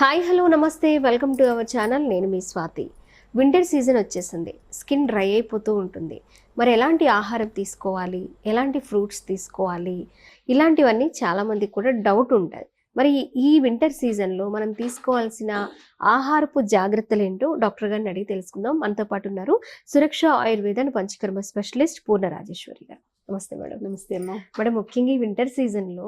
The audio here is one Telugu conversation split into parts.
హాయ్ హలో నమస్తే వెల్కమ్ టు అవర్ ఛానల్. నేను మీ స్వాతి. వింటర్ సీజన్ వచ్చేసింది. స్కిన్ డ్రై అయిపోతూ ఉంటుంది. మరి ఎలాంటి ఆహారం తీసుకోవాలి? ఎలాంటి ఫ్రూట్స్ తీసుకోవాలి? ఇలాంటివన్నీ చాలామందికి కూడా డౌట్ ఉంటుంది మరి ఈ వింటర్ సీజన్లో మనం తీసుకోవాల్సిన ఆహారపు జాగ్రత్తలు ఏంటో డాక్టర్ గారిని అడిగి తెలుసుకుందాం. మనతో పాటు ఉన్నారు సురక్ష ఆయుర్వేద పంచకర్మ స్పెషలిస్ట్ పూర్ణ రాజేశ్వరి గారు. నమస్తే మేడం. నమస్తే అమ్మా. మేడం ముఖ్యంగా ఈ వింటర్ సీజన్లో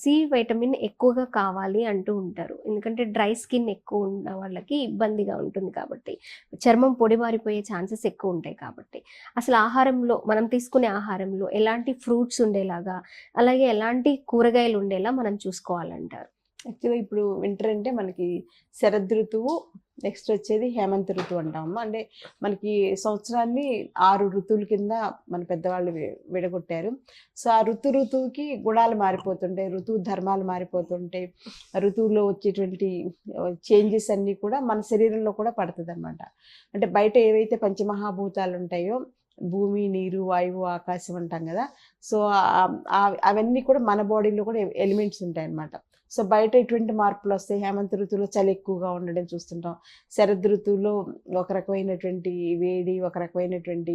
సి వైటమిన్ ఎక్కువగా కావాలి అంటూ ఉంటారు. ఎందుకంటే డ్రై స్కిన్ ఎక్కువ ఉన్న వాళ్ళకి ఇబ్బందిగా ఉంటుంది కాబట్టి చర్మం పొడిబారిపోయే ఛాన్సెస్ ఎక్కువ ఉంటాయి కాబట్టి. అసలు ఆహారంలో మనం తీసుకునే ఆహారంలో ఎలాంటి ఫ్రూట్స్ ఉండేలాగా అలాగే ఎలాంటి కూరగాయలు ఉండేలా మనం చూసుకోవాలంటారు? యాక్చువల్గా ఇప్పుడు వింటర్ అంటే మనకి శరద్ ఋతువు నెక్స్ట్ వచ్చేది హేమంత్ ఋతువు అంటాము అంటే మనకి సంవత్సరాన్ని ఆరు ఋతువుల కింద మన పెద్దవాళ్ళు విడగొట్టారు. సో ఆ ఋతు ఋతువుకి గుణాలు మారిపోతుంటాయి ఋతువు ధర్మాలు మారిపోతుంటాయి. ఋతువులో వచ్చేటువంటి చేంజెస్ అన్నీ కూడా మన శరీరంలో కూడా పడుతుంది అంటే బయట ఏవైతే పంచమహాభూతాలు ఉంటాయో భూమి నీరు వాయువు ఆకాశం అంటాం కదా. సో అవన్నీ కూడా మన బాడీలో కూడా ఎలిమెంట్స్ ఉంటాయి అన్నమాట సో బయట ఎటువంటి మార్పులు వస్తాయి? హేమంత ఋతువులో చలి ఎక్కువగా ఉండడం చూస్తుంటాం. శరద్ ఋతువులో ఒక రకమైనటువంటి వేడి ఒక రకమైనటువంటి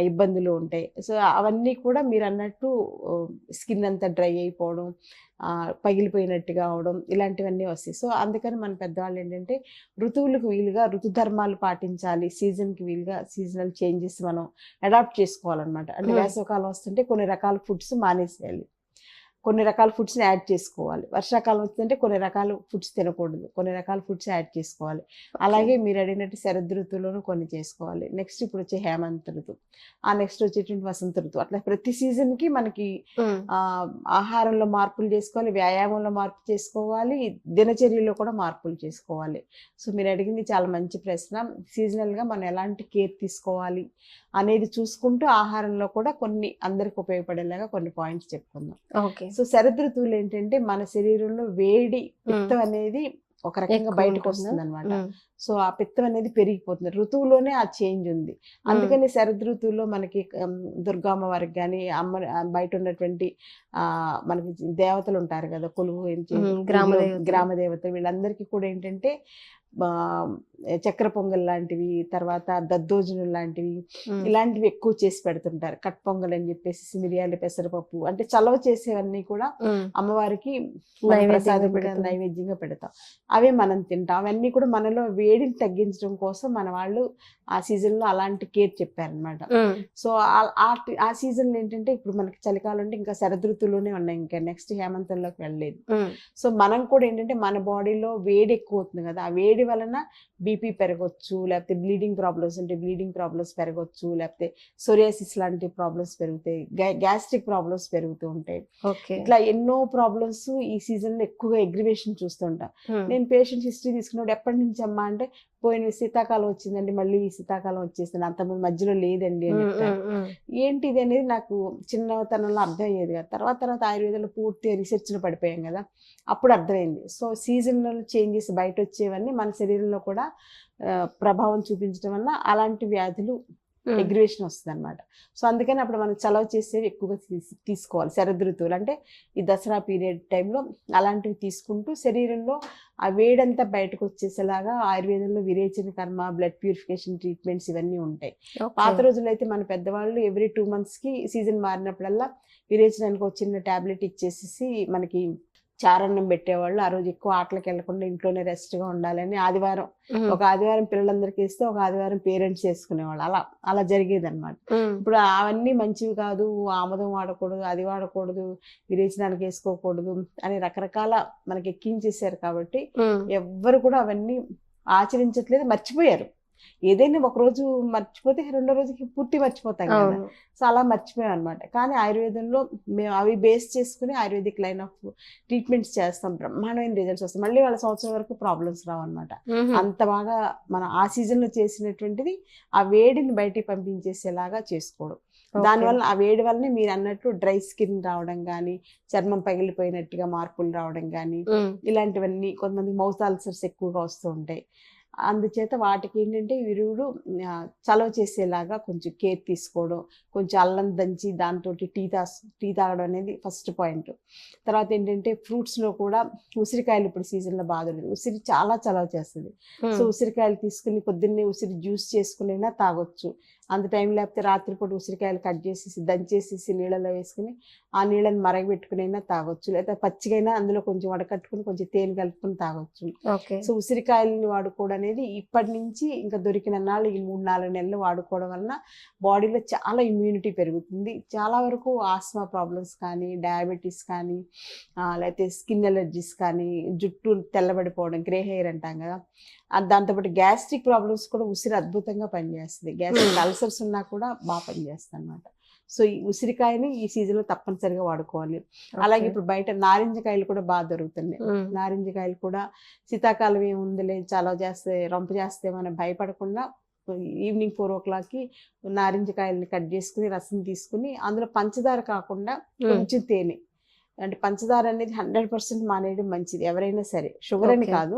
ఇబ్బందులు ఉంటాయి. సో అవన్నీ కూడా మీరు అన్నట్టు స్కిన్ అంతా డ్రై అయిపోవడం పగిలిపోయినట్టుగా అవడం ఇలాంటివన్నీ వస్తాయి. సో అందుకని మన పెద్దవాళ్ళు ఏంటంటే ఋతువులకు వీలుగా ఋతుధర్మాలు పాటించాలి. సీజన్కి వీలుగా సీజనల్ చేంజెస్ మనం అడాప్ట్ చేసుకోవాలన్నమాట. అంటే. వేసవకాలం వస్తుంటే కొన్ని రకాల ఫుడ్స్ మానేసేయాలి. కొన్ని రకాల ఫుడ్స్ని యాడ్ చేసుకోవాలి. వర్షాకాలం వచ్చిందంటే కొన్ని రకాల ఫుడ్స్ తినకూడదు. కొన్ని రకాల ఫుడ్స్ యాడ్ చేసుకోవాలి. అలాగే మీరు అడిగినట్టు శరద్ ఋతువులోనూ కొన్ని చేసుకోవాలి. నెక్స్ట్ ఇప్పుడు వచ్చే హేమంత్ ఋతువు ఆ నెక్స్ట్ వచ్చేటువంటి వసంత ఋతువు అట్లా ప్రతి సీజన్కి మనకి ఆహారంలో మార్పులు చేసుకోవాలి. వ్యాయామంలో మార్పు చేసుకోవాలి. దినచర్యలో కూడా మార్పులు చేసుకోవాలి. సో మీరు అడిగింది చాలా మంచి ప్రశ్న. సీజనల్గా మనం ఎలాంటి కేర్ తీసుకోవాలి అనేది చూసుకుంటూ ఆహారంలో కూడా కొన్ని అందరికి ఉపయోగపడేలాగా కొన్ని పాయింట్స్ చెప్పుకుందాం. ఓకే సో శరద్ ఋతువులు ఏంటంటే మన శరీరంలో వేడి పిత్తం అనేది ఒక రకంగా బయటకు? వస్తుంది అనమాట సో ఆ పిత్తం అనేది పెరిగిపోతుంది. ఋతువులోనే ఆ చేంజ్ ఉంది. అందుకని శరద్ ఋతువులో మనకి దుర్గామ్మ వారికి కానీ అమ్మ బయట ఉన్నటువంటి ఆ మనకి దేవతలు ఉంటారు కదా కొలువు గ్రామ దేవతలు. వీళ్ళందరికీ కూడా ఏంటంటే చక్కెర పొంగల్ లాంటివి తర్వాత దద్దోజనం లాంటివి ఇలాంటివి ఎక్కువ చేసి పెడుతుంటారు. కట్ పొంగల్ అని చెప్పేసి మిరియాలు పెసరపప్పు అంటే చలవ చేసేవన్నీ కూడా అమ్మవారికి నైవేద్యంగా పెడతాం. అవే మనం తింటాం. అవన్నీ కూడా మనలో వేడిని తగ్గించడం కోసం మన వాళ్ళు ఆ సీజన్లో అలాంటి కేర్ చెప్పారనమాట సో ఆ- సీజన్లో ఏంటంటే ఇప్పుడు మనకి చలికాలం అంటే ఇంకా శరదృతుల్లోనే ఉన్నాయి. ఇంకా నెక్స్ట్ హేమంతంలోకి వెళ్ళలేదు. సో మనం కూడా ఏంటంటే మన బాడీలో వేడి ఎక్కువ అవుతుంది కదా. ఆ వేడి వలన బీపీ పెరగొచ్చు లేకపోతే బ్లీడింగ్ ప్రాబ్లమ్స్ ఉంటే బ్లీడింగ్ ప్రాబ్లమ్స్ పెరగొచ్చు లేకపోతే సోరియాసిస్ లాంటి ప్రాబ్లమ్స్ పెరుగుతాయి గ్యాస్ట్రిక్ ప్రాబ్లమ్స్ పెరుగుతూ ఉంటాయి. ఇట్లా ఎన్నో ప్రాబ్లమ్స్ ఈ సీజన్లో ఎక్కువగా ఎగ్రివేషన్ చూస్తుంటా. నేను పేషెంట్ హిస్టరీ తీసుకున్నప్పుడు ఎప్పటి నుంచి అమ్మా అంటే పోయిన శీతాకాలం వచ్చిందండి మళ్ళీ ఈ శీతాకాలం వచ్చేసింది అంతకుముందు మధ్యలో లేదండి అని చెప్తారు ఏంటి ఇది అనేది నాకు చిన్నతనంలో అర్థం అయ్యేది కదా. తర్వాత తర్వాత ఆయుర్వేదంలో పూర్తిగా రీసెర్చ్లో పడిపోయాం కదా అప్పుడు అర్థమైంది. సో సీజనల్ చేంజెస్ బయట వచ్చేవన్నీ మన శరీరంలో కూడా ప్రభావం చూపించడం వల్ల అలాంటి వ్యాధులు ఎగ్రివేషన్ వస్తుంది అనమాట సో అందుకని అప్పుడు మనం చలవ చేసేవి ఎక్కువగా తీస్- తీసుకోవాలి. శరద్ ఋతువులు అంటే ఈ దసరా పీరియడ్ టైంలో అలాంటివి తీసుకుంటూ శరీరంలో ఆ వేడంతా బయటకు వచ్చేసేలాగా ఆయుర్వేదంలో విరేచన కర్మ బ్లడ్ ప్యూరిఫికేషన్ ట్రీట్మెంట్స్ ఇవన్నీ ఉంటాయి. పాత రోజుల్లో అయితే మన పెద్దవాళ్ళు ఎవ్రీ టూ మంత్స్కి సీజన్ మారినప్పుడల్లా విరేచనానికి ఒక చిన్న టాబ్లెట్ ఇచ్చేసేసి మనకి చారన్నం పెట్టేవాళ్ళు. ఆ రోజు ఎక్కువ ఆటలకు వెళ్ళకుండా ఇంట్లోనే రెస్ట్గా ఉండాలని ఆదివారం ఒక ఆదివారం పిల్లలందరికీ ఇస్తే ఒక ఆదివారం పేరెంట్స్ చేసుకునేవాళ్ళు. అలా అలా జరిగేది అనమాట ఇప్పుడు అవన్నీ మంచివి కాదు. ఆముదం వాడకూడదు అది వాడకూడదు విరేచనానికి వేసుకోకూడదు అని రకరకాల మనకి ఎక్కించేసారు కాబట్టి ఎవ్వరు కూడా అవన్నీ ఆచరించట్లేదు మర్చిపోయారు. ఏదైనా ఒక రోజు మర్చిపోతే రెండో రోజుకి పూర్తి మర్చిపోతాం కదా. సో అలా మర్చిపోయాం అనమాట కానీ ఆయుర్వేదంలో మేము అవి బేస్ చేసుకుని ఆయుర్వేదిక్ లైన్ ఆఫ్ ట్రీట్మెంట్స్ చేస్తాం. బ్రహ్మాండమైన రిజల్ట్స్ వస్తాయి. మళ్ళీ వాళ్ళ సంవత్సరం వరకు ప్రాబ్లమ్స్ రావు అనమాట అంత బాగా మనం ఆ సీజన్లో చేసినటువంటిది ఆ వేడిని బయటికి పంపించేసేలాగా చేసుకోవడం. దానివల్ల ఆ వేడి వల్లనే మీరు అన్నట్టు డ్రై స్కిన్ రావడం కానీ చర్మం పగిలిపోయినట్టుగా మార్పులు రావడం కానీ ఇలాంటివన్నీ కొంతమంది మౌత్ అల్సర్స్ ఎక్కువగా వస్తూ ఉంటాయి. అందుచేత వాటికి ఏంటంటే విరుగుడు చలవ చేసేలాగా కొంచెం కేర్ తీసుకోవడం కొంచెం అల్లం దంచి దాంతో టీ తా టీ తాగడం అనేది ఫస్ట్ పాయింట్. తర్వాత ఏంటంటే ఫ్రూట్స్లో కూడా ఉసిరికాయలు ఇప్పుడు సీజన్లో బాగా దొరుకుతుంది ఉసిరి చాలా చలవ చేస్తుంది. సో ఉసిరికాయలు తీసుకుని పొద్దున్నే ఉసిరి జ్యూస్ చేసుకునైనా తాగొచ్చు. అంత టైం లేకపోతే రాత్రిపూట ఉసిరికాయలు కట్ చేసేసి దంచేసేసి నీళ్ళలో వేసుకుని ఆ నీళ్ళని మరగబెట్టుకునైనా తాగొచ్చు. లేదా పచ్చిగైనా అందులో కొంచెం వడకట్టుకుని కొంచెం తేనె కలుపుకొని తాగొచ్చు. సో ఉసిరికాయలని వాడుకోవడం అనేది ఇప్పటి నుంచి ఇంకా దొరికిన నాళ్ళు ఈ మూడు నాలుగు నెలలు వాడుకోవడం వలన బాడీలో చాలా ఇమ్యూనిటీ పెరుగుతుంది. చాలా వరకు ఆస్మా ప్రాబ్లమ్స్ కానీ డయాబెటీస్ కానీ లేకపోతే స్కిన్ ఎలర్జీస్ కానీ జుట్టు తెల్లబడిపోవడం గ్రే హెయిర్ అంటాం కదా దాంతోపాటు గ్యాస్ట్రిక్ ప్రాబ్లమ్స్ కూడా ఉసిరి అద్భుతంగా పనిచేస్తుంది. గ్యాస్ట్రిక్ అల్సర్స్ ఉన్నా కూడా బాగా పనిచేస్తుంది అనమాట సో ఈ ఉసిరికాయని ఈ సీజన్లో తప్పనిసరిగా వాడుకోవాలి. అలాగే ఇప్పుడు బయట నారింజకాయలు కూడా బాగా దొరుకుతున్నాయి. నారింజకాయలు కూడా శీతాకాలం ఏముందిలే చాలా చేస్తే రంపు చేస్తే మనం భయపడకుండా ఈవినింగ్ ఫోర్ ఓ క్లాక్కి నారింజకాయలని కట్ చేసుకుని రసం తీసుకుని అందులో పంచదార కాకుండా కొంచెం తేనె. అంటే పంచదార అనేది హండ్రెడ్ పర్సెంట్ మానేయడం మంచిది ఎవరైనా సరే. షుగర్ అని. కాదు.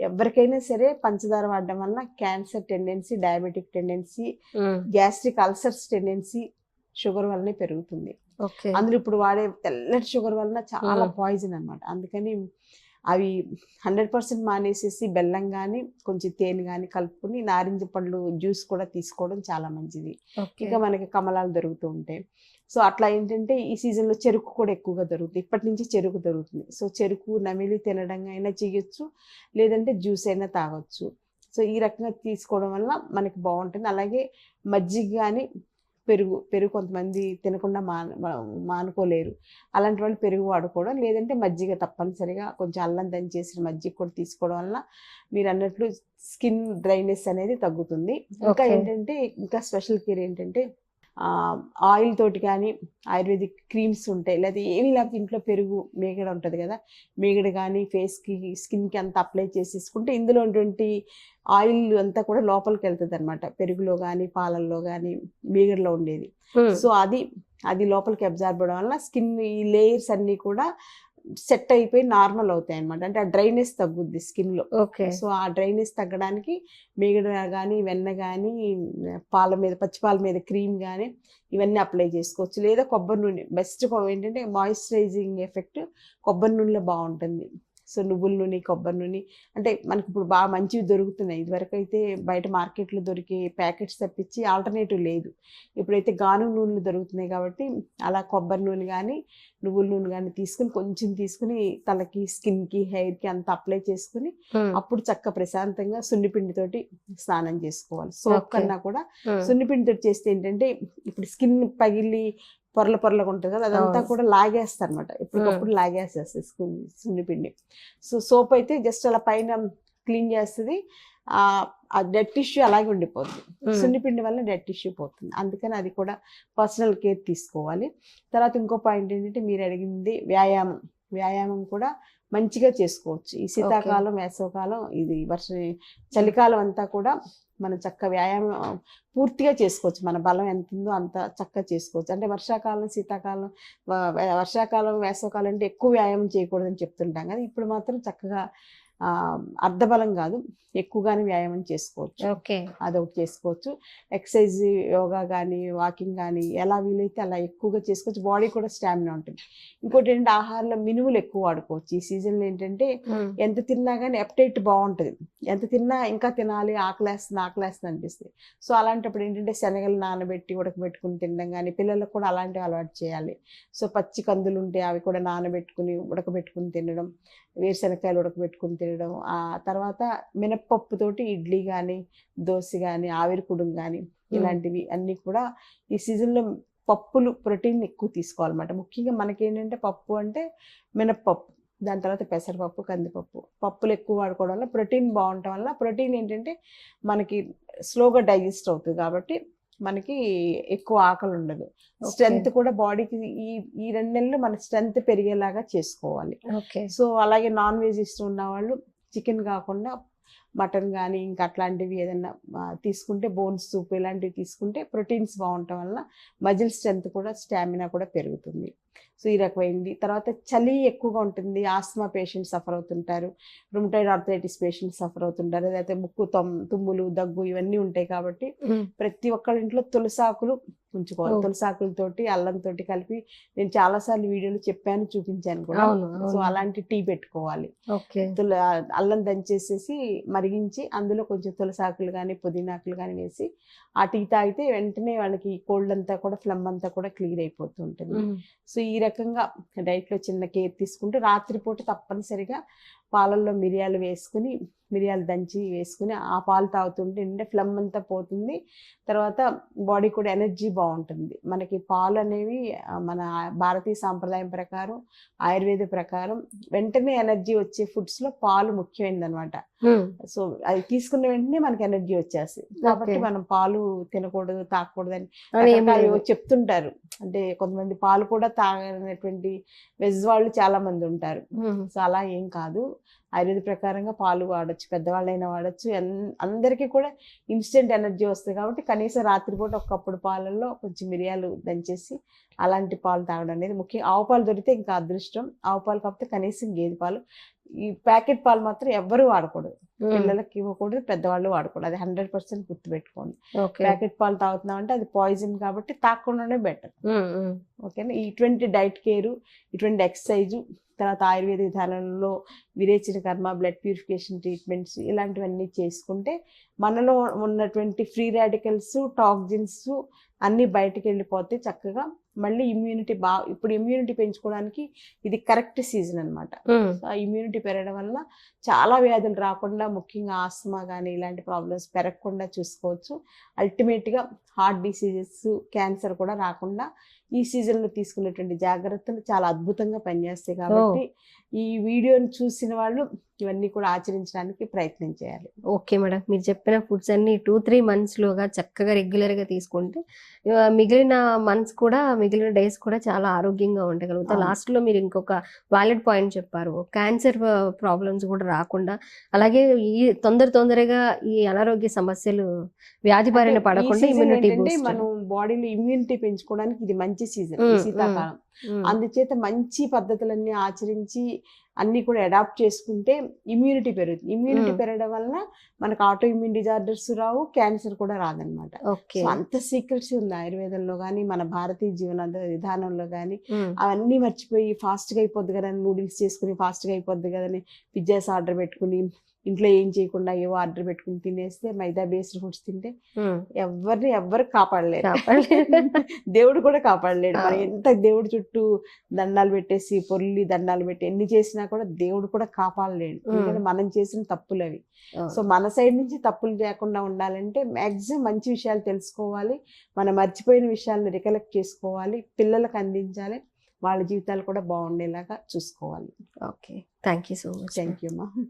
ఎవరికైనా సరే పంచదార వాడడం వల్ల cancer tendency diabetic tendency gastric ulcers tendency sugar వల్లనే పెరుగుతుంది. అందులో ఇప్పుడు వాడే తెల్లటి షుగర్ వలన చాలా. పాయిజన్ అన్నమాట. అందుకని అవి హండ్రెడ్ పర్సెంట్ మానేసేసి బెల్లం కానీ కొంచెం తేనె కానీ కలుపుకొని నారింజ పండ్లు జ్యూస్ కూడా తీసుకోవడం చాలా మంచిది. ఇంకా మనకి కమలాలు దొరుకుతూ ఉంటాయి. అట్లా ఏంటంటే ఈ సీజన్లో చెరుకు కూడా ఎక్కువగా దొరుకుతుంది. ఇప్పటి నుంచి చెరుకు దొరుకుతుంది. సో చెరుకు నమిలి తినడం అయినా చేయొచ్చు లేదంటే జ్యూస్ అయినా తాగొచ్చు. సో ఈ రకంగా తీసుకోవడం వల్ల మనకి బాగుంటుంది. అలాగే మజ్జిగ కానీ పెరుగు పెరుగు కొంతమంది తినకుండా మానుకోలేరు. అలాంటి వాళ్ళు పెరుగు వాడుకోవడం లేదంటే మజ్జిగ తప్పనిసరిగా కొంచెం అల్లం దంచేసిన మజ్జిగ కూడా తీసుకోవడం వల్ల మీరు అన్నట్లు స్కిన్ డ్రైనెస్ అనేది తగ్గుతుంది. ఇంకా. ఏంటంటే ఇంకా స్పెషల్ కేర్ ఏంటంటే ఆయిల్ తోటి కానీ ఆయుర్వేదిక్ క్రీమ్స్ ఉంటాయి. లేదా ఏమీ లేకపోతే ఇంట్లో పెరుగు మేగడ ఉంటుంది కదా మేగడ కానీ ఫేస్కి స్కిన్కి అంతా అప్లై చేసేసుకుంటే ఇందులో ఉన్నటువంటి ఆయిల్ అంతా కూడా లోపలికి వెళ్తుంది అనమాట పెరుగులో కానీ పాలల్లో కానీ మీగడలో ఉండేది. సో అది అది లోపలికి అబ్జార్బ్ అవ్వడం వల్ల స్కిన్ ఈ లేయర్స్ అన్నీ కూడా సెట్ అయిపోయి నార్మల్ అవుతాయి అనమాట అంటే ఆ డ్రైనెస్ తగ్గుద్ది స్కిన్లో. ఓకే. సో ఆ డ్రైనెస్ తగ్గడానికి మిగడ కానీ వెన్న కానీ పాల మీద పచ్చి పాల మీద క్రీమ్ కానీ ఇవన్నీ అప్లై చేసుకోవచ్చు. లేదా కొబ్బరి నూనె. బెస్ట్ ఏంటంటే మాయిశ్చరైజింగ్ ఎఫెక్ట్ కొబ్బరి నూనెలో బాగుంటుంది. సో నువ్వుల నూనె కొబ్బరి నూనె అంటే మనకి ఇప్పుడు బాగా మంచివి దొరుకుతున్నాయి. ఇదివరకు అయితే బయట మార్కెట్లో దొరికే ప్యాకెట్స్ తప్పించి ఆల్టర్నేటివ్ లేదు. ఇప్పుడైతే గాను నూనెలు దొరుకుతున్నాయి కాబట్టి అలా కొబ్బరి నూనె కానీ నువ్వుల నూనె కానీ తీసుకుని కొంచెం తీసుకుని తలకి స్కిన్కి హెయిర్కి అంత అప్లై చేసుకుని అప్పుడు చక్క ప్రశాంతంగా సున్నిపిండితోటి స్నానం చేసుకోవాలి. సోప్. కన్నా కూడా సున్నిపిండితో చేస్తే ఏంటంటే ఇప్పుడు స్కిన్ పగిలి పొరల పొరలుగా ఉంటుంది కదా అదంతా. కూడా లాగేస్తారు అనమాట ఎప్పటికప్పుడు లాగేసేస్తుంది స్కిన్ సున్నిపిండి. సో సోప్ అయితే జస్ట్ అలా పైన క్లీన్ చేస్తుంది. ఆ ఆ డెడ్ టిష్యూ అలాగే ఉండిపోతుంది సున్నిపిండి వల్ల డెడ్ టిష్యూ పోతుంది. అందుకని అది కూడా పర్సనల్ కేర్ తీసుకోవాలి. తర్వాత ఇంకో పాయింట్ ఏంటంటే మీరు అడిగింది వ్యాయామం. వ్యాయామం కూడా మంచిగా చేసుకోవచ్చు. ఈ శీతాకాలం వేసవకాలం ఇది వర్ష చలికాలం అంతా కూడా మనం చక్క వ్యాయామం పూర్తిగా చేసుకోవచ్చు. మన బలం ఎంత ఉందో అంత చక్కగా చేసుకోవచ్చు. అంటే వర్షాకాలం శీతాకాలం వర్షాకాలం వేసవకాలం అంటే ఎక్కువ వ్యాయామం చేయకూడదని చెప్తుంటాం కదా. ఇప్పుడు మాత్రం చక్కగా అర్ధబలం కాదు. ఎక్కువగానే వ్యాయామం చేసుకోవచ్చు. ఓకే. అదొకటి చేసుకోవచ్చు. ఎక్సర్సైజ్ యోగా కానీ వాకింగ్ కానీ ఎలా వీలైతే అలా ఎక్కువగా చేసుకోవచ్చు. బాడీ కూడా స్టామినా ఉంటుంది. ఇంకోటి ఏంటంటే ఆహారంలో మినుములు ఎక్కువ వాడుకోవచ్చు. ఈ సీజన్లో ఏంటంటే ఎంత తిన్నా కానీ ఎప్టైట్ బాగుంటుంది. ఎంత తిన్నా ఇంకా తినాలి ఆకలేస్తుంది ఆకలేస్తుంది అనిపిస్తుంది. సో అలాంటప్పుడు ఏంటంటే శనగలు నానబెట్టి ఉడకబెట్టుకుని తినడం కానీ పిల్లలకు కూడా అలాంటివి అలవాటు చేయాలి. సో పచ్చి కందులు ఉంటే అవి కూడా నానబెట్టుకుని ఉడకబెట్టుకుని తినడం వేరుశనగకాయలు ఉడకబెట్టుకుని తినడం ఆ తర్వాత మినప్పప్పుతోటి ఇడ్లీ కానీ దోశ కానీ ఆవిరి కుడుం కానీ ఇలాంటివి అన్నీ కూడా ఈ సీజన్లో పప్పులు ప్రోటీన్ ఎక్కువ తీసుకోవాలన్నమాట. ముఖ్యంగా మనకేంటంటే పప్పు అంటే మినప్పప్పు దాని తర్వాత పెసరపప్పు కందిపప్పు. పప్పులు ఎక్కువ వాడుకోవడం వల్ల ప్రోటీన్ బాగుండటం వల్ల ప్రోటీన్ ఏంటంటే మనకి స్లోగా డైజెస్ట్ అవుతుంది కాబట్టి మనకి ఎక్కువ ఆకలి ఉండదు. స్ట్రెంగ్త్ కూడా బాడీకి ఈ ఈ రెండు నెలలు మన స్ట్రెంగ్త్ పెరిగేలాగా చేసుకోవాలి. ఓకే. సో అలాగే నాన్ వెజ్ ఇష్టం ఉన్న వాళ్ళు చికెన్ కాకుండా మటన్ కానీ ఇంకా అట్లాంటివి ఏదైనా తీసుకుంటే బోన్స్ సూప్ ఇలాంటివి తీసుకుంటే ప్రోటీన్స్ బాగుండటం వల్ల మజిల్ స్ట్రెంత్ కూడా స్టామినా కూడా పెరుగుతుంది. సో ఈ రకమైంది. తర్వాత చలి ఎక్కువగా ఉంటుంది ఆస్మా పేషెంట్స్ సఫర్ అవుతుంటారు రుమటైడ్ ఆర్థరైటిస్ పేషెంట్స్ సఫర్ అవుతుంటారు లేకపోతే ముక్కు తొమ్ తుమ్ములు దగ్గు ఇవన్నీ ఉంటాయి కాబట్టి ప్రతి ఒక్కళ్ళ ఇంట్లో తులసాకులు ఉంచుకోవాలి. తులసాకులతోటి అల్లంతోటి కలిపి నేను చాలాసార్లు వీడియోలు చెప్పాను చూపించాను కూడా. సో అలాంటి టీ పెట్టుకోవాలి. తుల అల్లం దంచేసేసి మరిగించి అందులో కొంచెం తులసాకులు కానీ పుదీనాకులు కానీ వేసి ఆ టీ తాగితే వెంటనే వాళ్ళకి కోల్డ్ అంతా కూడా ఫ్లమ్ అంతా కూడా క్లియర్ అయిపోతూ ఉంటుంది సో ఈ రకంగా డైట్లో చిన్న కేర్ తీసుకుంటూ రాత్రిపూట తప్పనిసరిగా పాలల్లో మిరియాలు వేసుకుని మిరియాలు దంచి వేసుకుని ఆ పాలు తాగుతుంటే ఏంటంటే ఫ్లమ్ అంతా పోతుంది. తర్వాత బాడీ కూడా ఎనర్జీ బాగుంటుంది. మనకి పాలు అనేవి మన భారతీయ సాంప్రదాయం ప్రకారం ఆయుర్వేద ప్రకారం వెంటనే ఎనర్జీ వచ్చే ఫుడ్స్లో పాలు ముఖ్యమైనది అనమాట సో అది తీసుకున్న వెంటనే మనకి ఎనర్జీ వచ్చేస్తుంది. కాబట్టి. మనం పాలు తినకూడదు తాగకూడదు అని చెప్తుంటారు. అంటే కొంతమంది పాలు కూడా తాగనటువంటి వెజ్ వాళ్ళు చాలా మంది ఉంటారు. సో అలా ఏం కాదు. ఆయుర్వేద ప్రకారంగా పాలు వాడచ్చు పెద్దవాళ్ళైనా వాడచ్చు. అందరికీ కూడా ఇన్స్టెంట్ ఎనర్జీ వస్తుంది కాబట్టి కనీసం రాత్రిపూట ఒక కప్పుడు పాలల్లో కొంచెం మిరియాలు దంచేసి అలాంటి పాలు తాగడం అనేది ముఖ్యం. ఆవు పాలు దొరికితే ఇంకా అదృష్టం. ఆవు పాలు కాకపోతే కనీసం గేదె పాలు ఈ ప్యాకెట్ పాలు మాత్రం ఎవ్వరూ వాడకూడదు. పిల్లలకి ఇవ్వకూడదు పెద్దవాళ్ళు వాడకూడదు. అది హండ్రెడ్ పర్సెంట్ గుర్తుపెట్టుకోండి. ప్యాకెట్ పాలు తాగుతున్నాం అంటే అది పాయిజన్ కాబట్టి తాగకుండానే బెటర్. ఓకేనా? ఇటువంటి డైట్ కేరు ఇటువంటి ఎక్సర్సైజు తర్వాత ఆయుర్వేద విధానంలో విరేచన కర్మ బ్లడ్ ప్యూరిఫికేషన్ ట్రీట్మెంట్స్ ఇలాంటివన్నీ చేసుకుంటే మనలో ఉన్నటువంటి ఫ్రీ రాడికల్స్ టాక్జిన్స్ అన్నీ బయటికి వెళ్ళిపోతే చక్కగా. మళ్ళీ ఇమ్యూనిటీ బాగా ఇప్పుడు ఇమ్యూనిటీ పెంచుకోవడానికి ఇది కరెక్ట్ సీజన్ అనమాట ఇమ్యూనిటీ పెరగడం వల్ల చాలా వ్యాధులు రాకుండా ముఖ్యంగా ఆస్మా కానీ ఇలాంటి ప్రాబ్లమ్స్ పెరగకుండా చూసుకోవచ్చు. అల్టిమేట్గా హార్ట్ డిసీజెస్ క్యాన్సర్ కూడా రాకుండా ఈ సీజన్లో తీసుకున్నటువంటి జాగ్రత్తలు చాలా అద్భుతంగా పనిచేస్తాయి కాబట్టి ఈ వీడియోని చూసిన వాళ్ళు ఇవన్నీ కూడా ఆచరించడానికి ప్రయత్నం చేయాలి. Okay madam. మీరు చెప్పిన ఫుడ్స్ అన్ని టూ త్రీ లోగా చక్కగా రెగ్యులర్గా తీసుకుంటే మిగిలిన మంత్స్ కూడా మిగిలిన డేస్ కూడా చాలా ఆరోగ్యంగా ఉండగలుగుతాం. లాస్ట్లో మీరు ఇంకొక వాలిడ్ పాయింట్ చెప్పారు. క్యాన్సర్ ప్రాబ్లమ్స్ కూడా రాకుండా అలాగే ఈ తొందర తొందరగా ఈ అనారోగ్య సమస్యలు వ్యాధి బారిన పడకుండా ఇమ్యూనిటీ మనం బాడీలో ఇమ్యూనిటీ పెంచుకోవడానికి ఇది మంచి సీజన్ శీతాకాలం. అందుచేత మంచి పద్ధతులన్నీ ఆచరించి అన్ని కూడా అడాప్ట్ చేసుకుంటే ఇమ్యూనిటీ పెరుగుతుంది. ఇమ్యూనిటీ. పెరగడం వలన మనకు ఆటో ఇమ్యూన్ డిజార్డర్స్ రావు క్యాన్సర్ కూడా రాదనమాట అంత సీక్రెట్స్ ఉంది ఆయుర్వేదంలో కానీ మన భారతీయ జీవన విధానంలో కానీ అవన్నీ మర్చిపోయి ఫాస్ట్గా అయిపోద్ది కదా నూడిల్స్ చేసుకుని ఫాస్ట్గా అయిపోద్ది కదని పిజ్జాస్ ఆర్డర్ పెట్టుకుని ఇంట్లో ఏం చేయకుండా ఏవో ఆర్డర్ పెట్టుకుని తినేస్తే మైదా బేస్డ్ ఫుడ్స్ తింటే ఎవరిని ఎవ్వరు కాపాడలేరు. దేవుడు కూడా కాపాడలేడు. మనం. ఎంత దేవుడు చుట్టూ దండాలు పెట్టేసి పొర్లి దండాలు పెట్టి ఎన్ని చేసినా కూడా దేవుడు కూడా కాపాడలేడు. ఎందుకంటే మనం చేసిన తప్పులు అవి. సో మన సైడ్ నుంచి తప్పులు లేకుండా ఉండాలంటే మ్యాక్సిమం మంచి విషయాలు తెలుసుకోవాలి. మనం మర్చిపోయిన విషయాలను రికలెక్ట్ చేసుకోవాలి. పిల్లలకు అందించాలి. వాళ్ళ జీవితాలు కూడా బాగుండేలాగా చూసుకోవాలి. Okay. Thank you so much. Thank you అమ్మా.